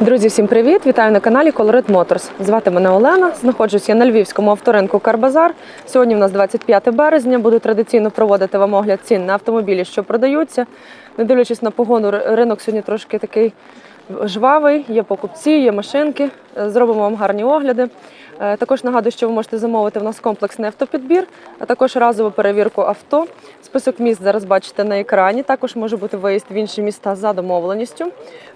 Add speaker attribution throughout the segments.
Speaker 1: Друзі, всім привіт! Вітаю на каналі Colorit Motors. Звати мене Олена. Знаходжусь я на львівському авторинку Карбазар. Сьогодні в нас 25 березня. Буду традиційно проводити вам огляд цін на автомобілі, що продаються. Не дивлячись на погоду, ринок сьогодні трошки такий жвавий. Є покупці, є машинки. Е, Зробимо вам гарні огляди. Е, Також нагадую, що ви можете замовити в нас комплексний автопідбір, а також разову перевірку авто. Список міст зараз бачите на екрані. Також може бути виїзд в інші міста за домовленістю.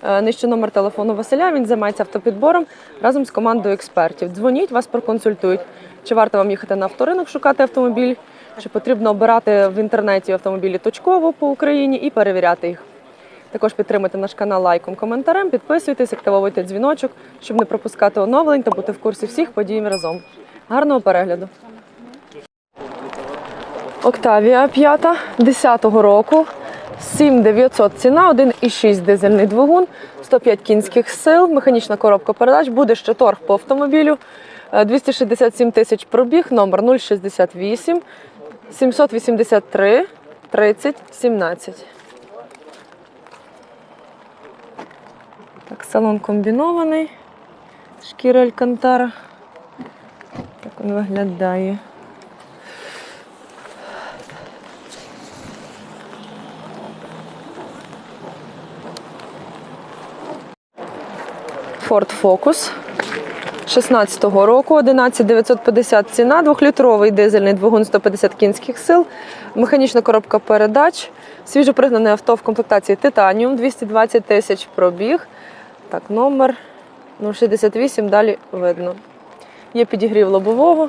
Speaker 1: Е, Нижче номер телефону Василя. Він займається автопідбором разом з командою експертів. Дзвоніть, вас проконсультують. Чи варто вам їхати на авторинок шукати автомобіль, чи потрібно обирати в інтернеті автомобілі точково по Україні і перевіряти їх. Також підтримуйте наш канал лайком, коментарем, підписуйтесь, активовуйте дзвіночок, щоб не пропускати оновлень та бути в курсі всіх подій разом. Гарного перегляду! Октавія 5 10-го року. 7900 ціна, 1,6 дизельний двигун, 105 кінських сил, механічна коробка передач. Буде ще торг по автомобілю. Е, 267 тисяч пробіг, номер 068 783 30 17. Так, салон комбінований. Шкіра Алькантара. Так він виглядає. Ford Focus 16-го року, 11950 ціна, двохлітровий дизельний двигун 150 кінських сил, механічна коробка передач, свіжопригнане авто в комплектації Титаніум, 220 тисяч пробіг. Так, номер 068, далі видно. Є підігрів лобового.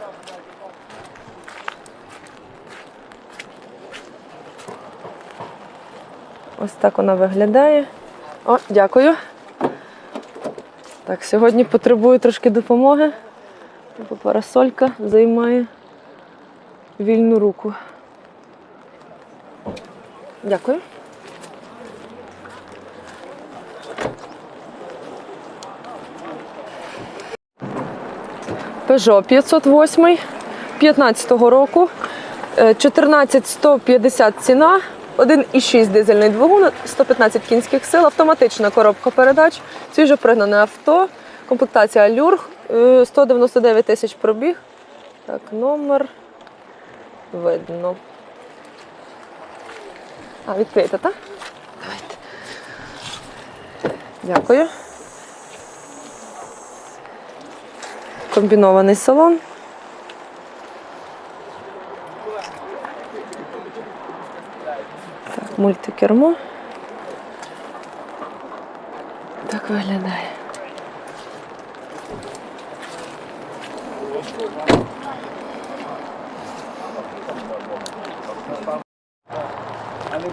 Speaker 1: Ось так вона виглядає. О, дякую. Так, сьогодні потребую трошки допомоги. Бо парасолька займає вільну руку. Дякую. Peugeot 508 15-го року. Е, 14150 ціна, 1,6 дизельний двигун, 115 кінських сил, автоматична коробка передач, свіжопригнане авто, комплектація е, 199 тисяч пробіг. Так, номер видно. А, відкрийте, так? Давайте. Дякую. Комбінований салон. Так, мультикермо. Так виглядає.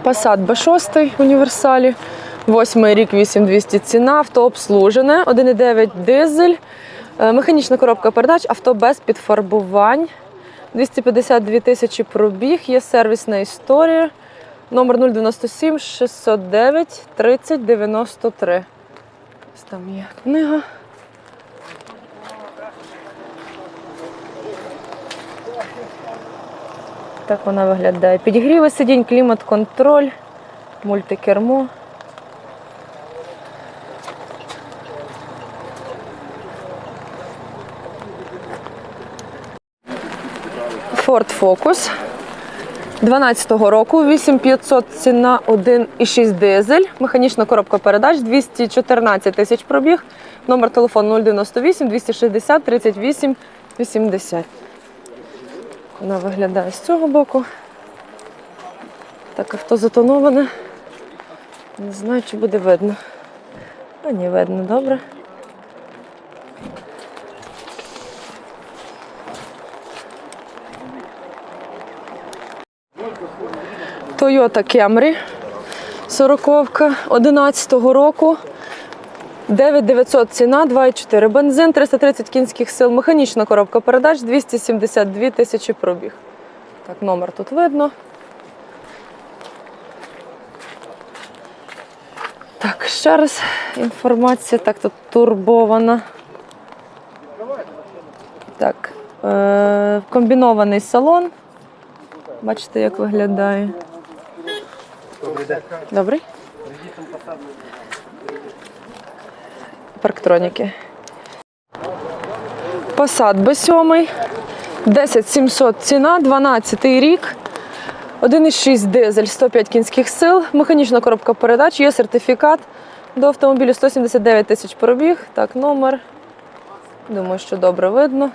Speaker 1: Passat B6 в універсалі. Восьмий рік 8200 ціна, авто обслужене, 1,9 дизель, механічна коробка передач, авто без підфарбувань. 252 тисячі пробіг, є сервісна історія. Номер 097 609 30 93. Ось Там є книга. Так вона виглядає. Підігріви сидінь, клімат-контроль, мультикермо. Ford Focus 12-го року, 8500 ціна, 1,6 дизель, механічна коробка передач, 214 тисяч пробіг, номер телефону 098 260 38 80. Вона виглядає з цього боку. Так, авто затоноване. Не знаю, чи буде видно. А ні, видно, добре. Toyota Camry 40 11-го року. 9900 ціна, 2,4 бензин, 330 кінських сил, механічна коробка передач, 272 тисячі пробіг. Так, номер тут видно. Так, ще раз інформація. Так, тут турбована. Так, е- комбінований салон. Бачите, як виглядає. Добрий. парктроніки. Passat B7, 10700 ціна, 12 рік. 1,6 дизель, 105 кінських сил, механічна коробка передач, є сертифікат до автомобілю 179 тисяч пробіг. Так, номер. Думаю, що добре видно.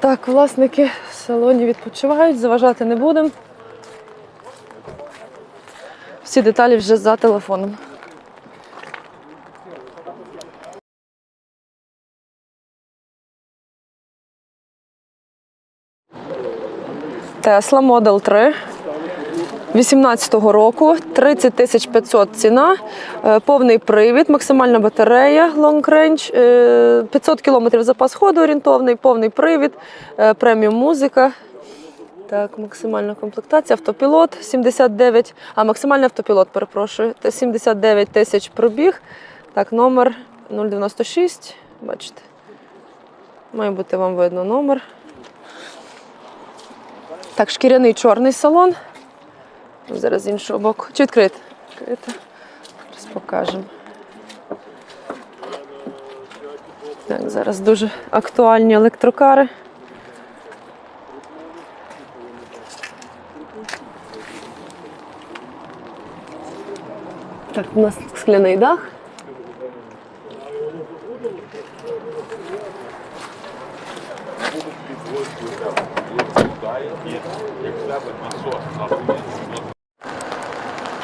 Speaker 1: Так, власники в салоні відпочивають, заважати не будемо. Всі деталі вже за телефоном. Tesla Model 3 18-го року, 30 тисяч 500 ціна, е, повний привід, максимальна батарея Long Range, е, 500 кілометрів запас ходу орієнтовний, повний привід, е, преміум музика. Так, максимальна комплектація, автопілот 79, а максимальний автопілот, перепрошую, 79 тисяч пробіг. Так, номер 096, бачите. Має бути вам видно номер. Так, шкіряний чорний салон. Зараз з іншого боку. Чи відкрити? Відкрити. Зараз покажемо. Так, зараз дуже актуальні електрокари. Так, у нас скляний дах.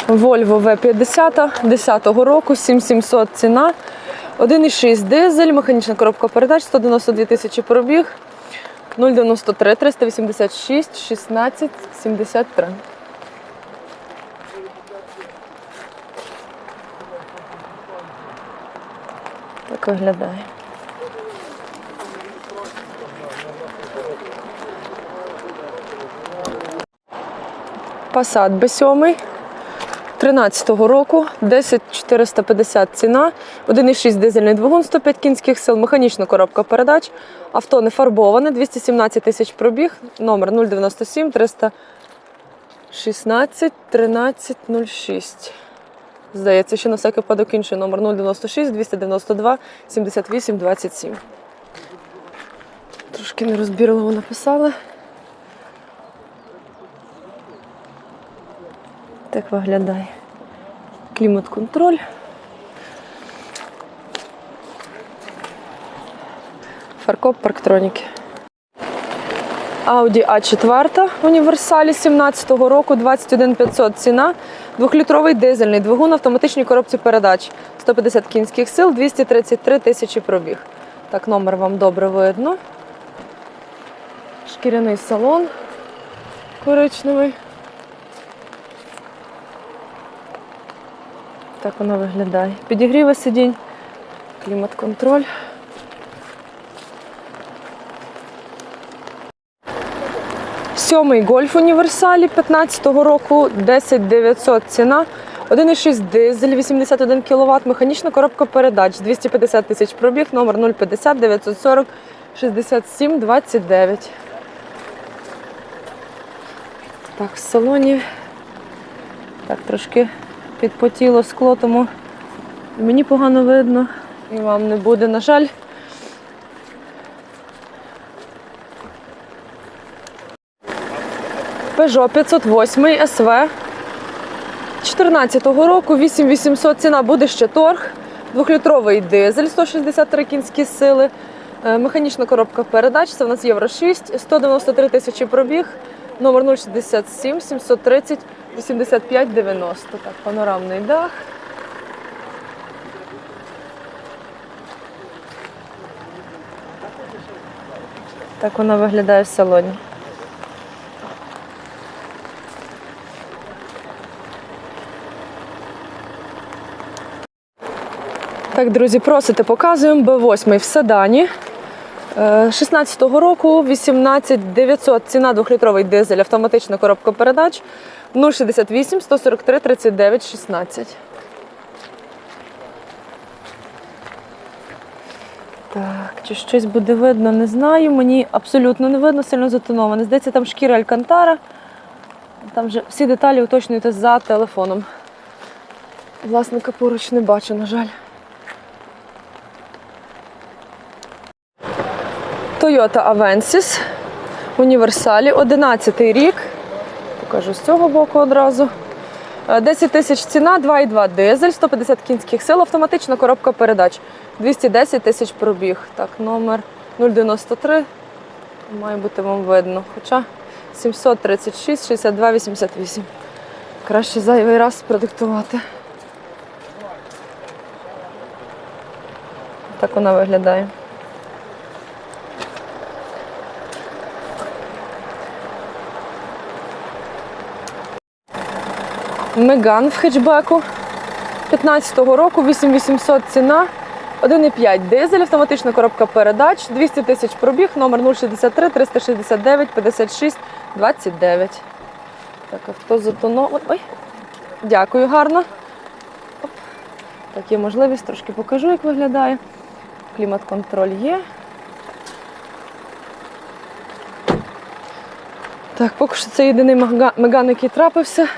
Speaker 1: Volvo V50 10-го року, 7700 ціна. 1,6 дизель, механічна коробка передач, 192 тисячі пробіг, 093 386 16 73. Так виглядає. Passat B7 13-го року, 10450 ціна, 1,6 дизельний двигун, 105 кінських сил, механічна коробка передач, авто не фарбоване, 217 тисяч пробіг, номер 097 316 13 06. Здається, що на всякий випадок інший номер 096 292 78 27. Трошки нерозбірливо написали. Так виглядає. Клімат-контроль. Фаркоп парктроніки. Audi A4 в універсалі 17-го року, 21500 ціна. Двохлітровий дизельний двигун автоматичній коробці передач. 150 кінських сил, 233 тисячі пробіг. Так, номер вам добре видно. Шкіряний салон коричневий. Так воно виглядає. Підігріви сидінь, клімат-контроль. Сьомий гольф універсалі 15-го року, 10900 ціна. 1,6 дизель, 81 кВт, механічна коробка передач, 250 тисяч пробіг, номер 050 940 67 29. Так, в салоні. Так, трошки підпотіло скло, тому мені погано видно і вам не буде, на жаль. Peugeot 508 СВ 14-го року, 8800 ціна буде ще торг. Двохлітровий дизель, 163 кінські сили. Е, Механічна коробка передач, це в нас Євро 6, 193 тисячі пробіг, номер 067 730 85 90. Так, панорамний дах. Так вона виглядає в салоні. Так, друзі, просите, показуємо Б8 в седані. Е, 16-го року 18 900 ціна 2-літровий дизель, автоматична коробка передач 068 143 39 16. Так, чи щось буде видно, не знаю. Мені абсолютно не видно, сильно затоноване. Здається, там шкіра Алькантара. Там вже всі деталі уточнюєте за телефоном. Власника поруч не бачу, на жаль. Toyota Avensis. Універсалі, 11 рік. Покажу з цього боку одразу. Е, 10 тисяч ціна, 2,2 дизель, 150 кінських сил, автоматична коробка передач. 210 тисяч пробіг. Так, номер 093. Має бути вам видно. Хоча 736, 62, 88. Краще зайвий раз продиктувати. Так вона виглядає. Меган в хетчбеку 15-го року, 8800 ціна, 1,5 дизель, автоматична коробка передач, 200 тисяч пробіг, номер 063 369 56 29. Так, авто затоновано. Ой, дякую, гарно. Оп. Так, є можливість, трошки покажу, як виглядає. Клімат-контроль є. Так, поки що це єдиний меган, який трапився.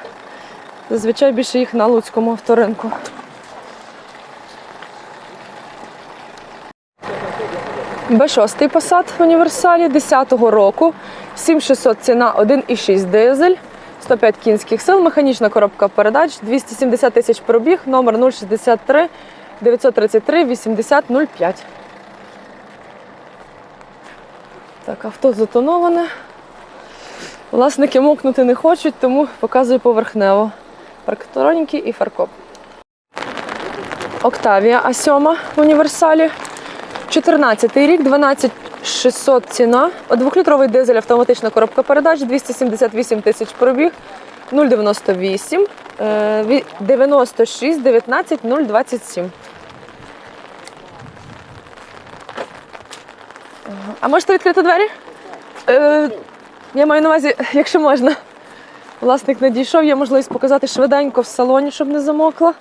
Speaker 1: Зазвичай більше їх на Луцькому авторинку. Б6 посад в універсалі 10-го року. 7600 ціна 1,6 дизель, 105 кінських сил, механічна коробка передач, 270 тисяч пробіг, номер 063 933 80 05. Так, авто затоноване. Власники мокнути не хочуть, тому показую поверхнево. Парктроніки і фаркоп. Октавія А7 в універсалі. 14 рік, 12600 ціна. Двохлітровий дизель, автоматична коробка передач, 278 тисяч пробіг, 098, е, 96, 19, 027. А можете відкрити двері? Е, я маю на увазі, якщо можна. Власник надійшов, є можливість показати швиденько в салоні, щоб не замокла.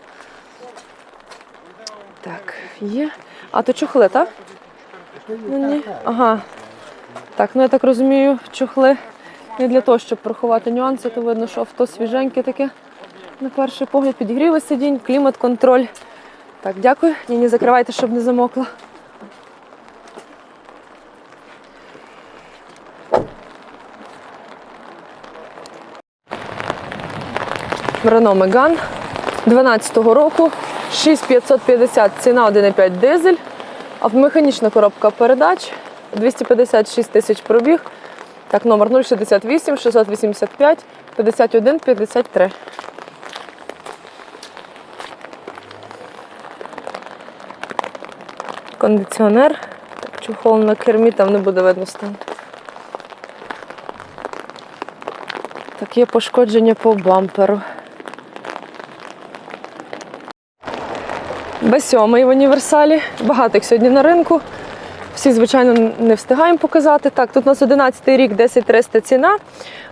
Speaker 1: Так, є. А то чохли, так? Ну, ні. Ага. Так, ну я так розумію, чохли не для того, щоб приховати нюанси, то видно, що авто свіженьке таке. На перший погляд підігріли сидінь, клімат-контроль. Так, дякую. Ні, не закривайте, щоб не замокло. Renault Megane 12-го року, 6550 ціна 1,5 дизель, автомеханічна коробка передач, 256 тисяч пробіг. Так, номер 068 685 51 53. Кондиціонер. Чухол на кермі, там не буде видно стан. Так, є пошкодження по бамперу. Б7 в універсалі. Багато їх сьогодні на ринку. Всі, звичайно, не встигаємо показати. Так, тут у нас 11 рік, 10300 ціна.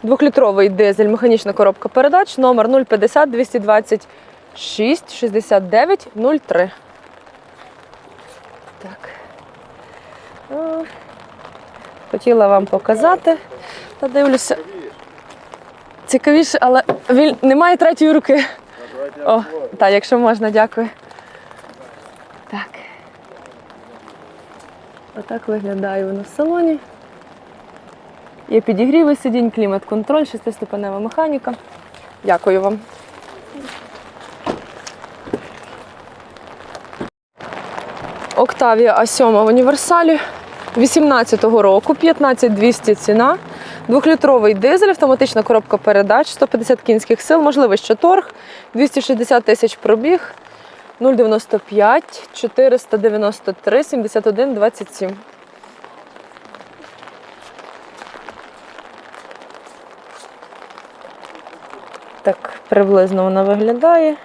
Speaker 1: Двохлітровий дизель, механічна коробка передач, номер 050 226 69 03. Так. Хотіла вам показати. Та дивлюся. Цікавіше, але він немає третьої руки. О, так, якщо можна, дякую. Так. Отак виглядає воно в салоні. Є підігріви сидінь, клімат-контроль, шестиступенева механіка. Дякую вам. Октавія А7 в універсалі 18-го року, 15200 ціна. Двохлітровий дизель, автоматична коробка передач, 150 кінських сил, можливо, що торг, 260 тисяч пробіг, 095 493 71 27. Так приблизно вона виглядає.